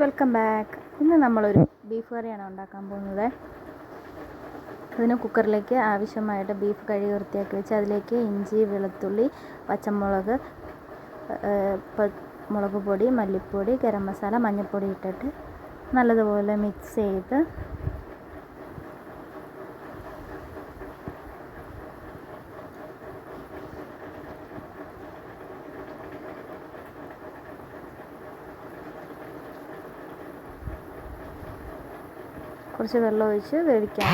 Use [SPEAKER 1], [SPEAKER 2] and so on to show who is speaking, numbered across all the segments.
[SPEAKER 1] Welcome back. ഇന്ന് നമ്മളൊരു beef കറിയാണ് ഉണ്ടാക്കാൻ പോകുന്നത്. അതിന് കുക്കറിലേക്ക് ആവശ്യമായിട്ട് ബീഫ് കഴുകി വൃത്തിയാക്കി വെച്ച് അതിലേക്ക് ഇഞ്ചി വെളുത്തുള്ളി പച്ചമുളക് മുളക് പൊടി മല്ലിപ്പൊടി ഗരം മസാല മഞ്ഞൾപ്പൊടി ഇട്ടിട്ട് നല്ലതുപോലെ മിക്സ് ചെയ്ത് കുറച്ച് വെള്ളം ഒഴിച്ച് വയ്ക്കുക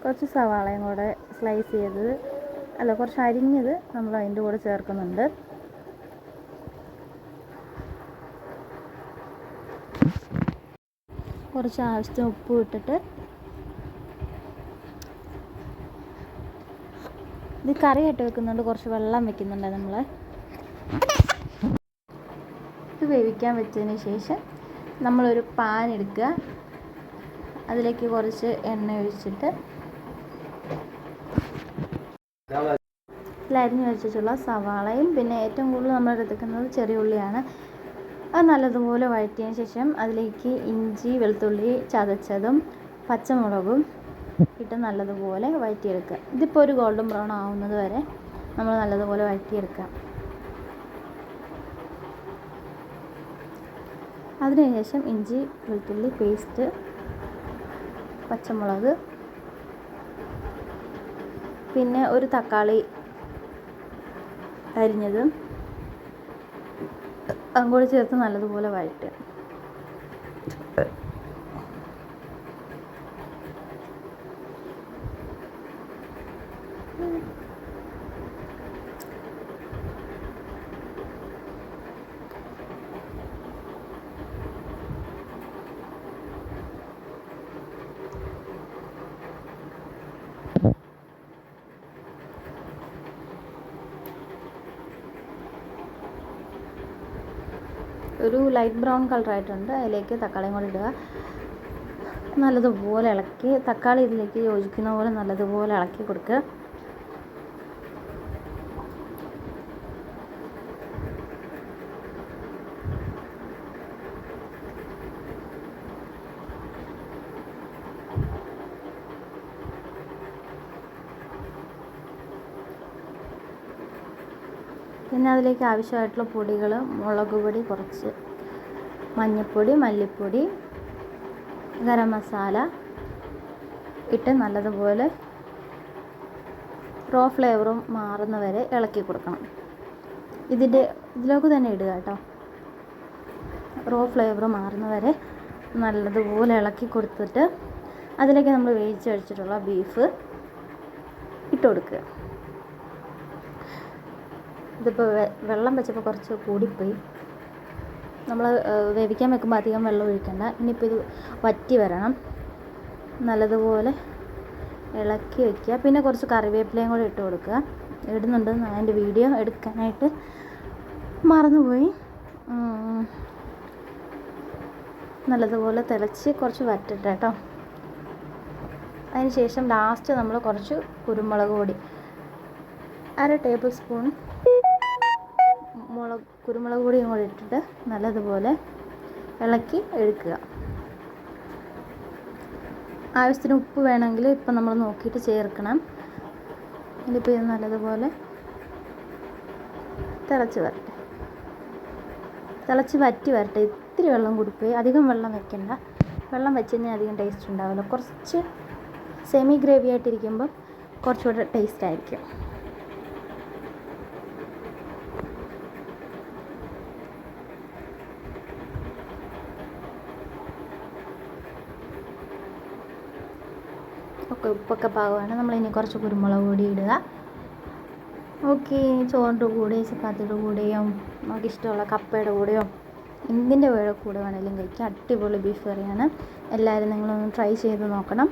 [SPEAKER 1] കുറച്ച് സവാളയും കൂടെ സ്ലൈസ് ചെയ്തത് അല്ല കുറച്ച് അരിഞ്ഞത് നമ്മൾ അതിന്റെ കൂടെ ചേർക്കുന്നുണ്ട്. കുറച്ച് ആവശ്യത്തിന് ഉപ്പ് ഇട്ടിട്ട് ഇത് കറിയായിട്ട് വെക്കുന്നുണ്ട് കുറച്ച് വെള്ളം വെക്കുന്നുണ്ട് നമ്മൾ വേവിക്കാൻ വെച്ചതിന് ശേഷം നമ്മളൊരു പാൻ എടുക്കുക. അതിലേക്ക് കുറച്ച് എണ്ണ ഒഴിച്ചിട്ട് അരിഞ്ഞു വെച്ചിട്ടുള്ള സവാളയും പിന്നെ ഏറ്റവും കൂടുതൽ നമ്മൾ എടുക്കുന്നത് ചെറിയ ഉള്ളിയാണ്. അത് നല്ലതുപോലെ വഴറ്റിയതിന് ശേഷം അതിലേക്ക് ഇഞ്ചി വെളുത്തുള്ളി ചതച്ചതും പച്ചമുളകും ഇട്ട് നല്ലതുപോലെ വഴറ്റിയെടുക്കുക. ഇതിപ്പോൾ ഒരു ഗോൾഡൻ ബ്രൗൺ ആവുന്നത് വരെ നമ്മൾ നല്ലതുപോലെ വഴറ്റിയെടുക്കുക. അതിനുശേഷം ഇഞ്ചി വെളുത്തുള്ളി പേസ്റ്റ് പച്ചമുളക് പിന്നെ ഒരു തക്കാളി അരിഞ്ഞത്. അതും കൂടി ചേർത്ത് നല്ലതുപോലെ വഴറ്റുക. ഒരു ലൈറ്റ് ബ്രൗൺ കളർ ആയിട്ടുണ്ട്. അതിലേക്ക് തക്കാളിയും കൂടി ഇടുക. നല്ലതുപോലെ ഇളക്കി തക്കാളി ഇതിലേക്ക് യോജിക്കുന്ന പോലെ നല്ലതുപോലെ ഇളക്കി കൊടുക്കുക. പിന്നെ അതിലേക്ക് ആവശ്യമായിട്ടുള്ള പൊടികൾ മുളക് പൊടി കുറച്ച് മഞ്ഞൾപ്പൊടി മല്ലിപ്പൊടി ഗരം മസാല ഇട്ട് നല്ലതുപോലെ റോ ഫ്ലേവറും മാറുന്ന വരെ ഇളക്കി കൊടുക്കണം. ഇതിന്റെ ഇതിലേക്ക് തന്നെ ഇടുക കേട്ടോ. റോ ഫ്ലേവർ മാറുന്ന വരെ നല്ലതുപോലെ ഇളക്കി കൊടുത്തിട്ട് അതിലേക്ക് നമ്മൾ വേവിച്ചടിച്ചിട്ടുള്ള ബീഫ് ഇട്ട് കൊടുക്കുക. ഇതിപ്പോൾ വെള്ളം വെച്ചപ്പോൾ കുറച്ച് കൂടിപ്പോയി. നമ്മൾ വേവിക്കാൻ വെക്കുമ്പോൾ അധികം വെള്ളം ഒഴിക്കണ്ട. ഇനിയിപ്പോൾ ഇത് വറ്റി വരണം. നല്ലതുപോലെ ഇളക്കി വയ്ക്കുക പിന്നെ കുറച്ച് കറിവേപ്പിലയും കൂടെ ഇട്ട് കൊടുക്കുക. ഇടുന്നുണ്ട്. അതിന്റെ വീഡിയോ എടുക്കാനായിട്ട് മറന്നുപോയി. നല്ലതുപോലെ തിളച്ച് കുറച്ച് വറ്റട്ടെ കേട്ടോ. അതിന് ശേഷം ലാസ്റ്റ് നമ്മൾ കുറച്ച് കുരുമുളക് പൊടി. അര ടേബിൾ സ്പൂൺ മുളക് കുരുമുളക് പൊടിയും കൂടി ഇട്ടിട്ട് നല്ലതുപോലെ ഇളക്കി എടുക്കുക. ആവശ്യത്തിന് ഉപ്പ് വേണമെങ്കിൽ ഇപ്പം നമ്മൾ നോക്കിയിട്ട് ചേർക്കണം. ഇതിപ്പോൾ ഇത് നല്ലതുപോലെ തിളച്ച് വരട്ടെ. തിളച്ച് വറ്റി വരട്ടെ. ഇത്തിരി വെള്ളം കൊടുക്കുക അധികം വെള്ളം വെക്കണ്ട. വെള്ളം വെച്ച് കഴിഞ്ഞാൽ അധികം ടേസ്റ്റ് ഉണ്ടാവില്ല. കുറച്ച് സെമി ഗ്രേവി ആയിട്ടിരിക്കുമ്പോൾ കുറച്ചുകൂടെ ടേസ്റ്റ് ആയിരിക്കും. ഒക്കെ ഉപ്പൊക്കെ പാകമാണ്. നമ്മളിനി കുറച്ച് കുരുമുളക് പൊടി ഇടുക. ഓക്കെ ചോറിന്റെ കൂടെ ചപ്പാത്തിയുടെ കൂടെയോ നമുക്ക് ഇഷ്ടമുള്ള കപ്പയുടെ കൂടെയോ എന്തിന്റെ വേറെ കൂടെ വേണമെങ്കിലും കഴിക്കാം. അടിപൊളി ബീഫ് കറിയാണ്. എല്ലാവരും നിങ്ങളൊന്ന് ട്രൈ ചെയ്ത് നോക്കണം.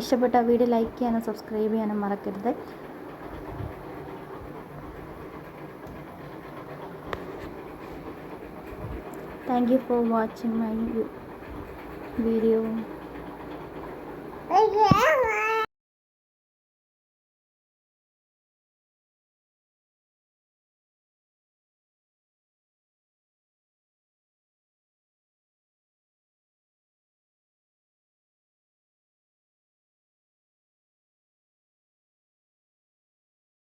[SPEAKER 1] ഇഷ്ടപ്പെട്ട വീഡിയോ ലൈക്ക് ചെയ്യാനും സബ്സ്ക്രൈബ് ചെയ്യാനും മറക്കരുത്. Thank you for watching my video
[SPEAKER 2] Yeah.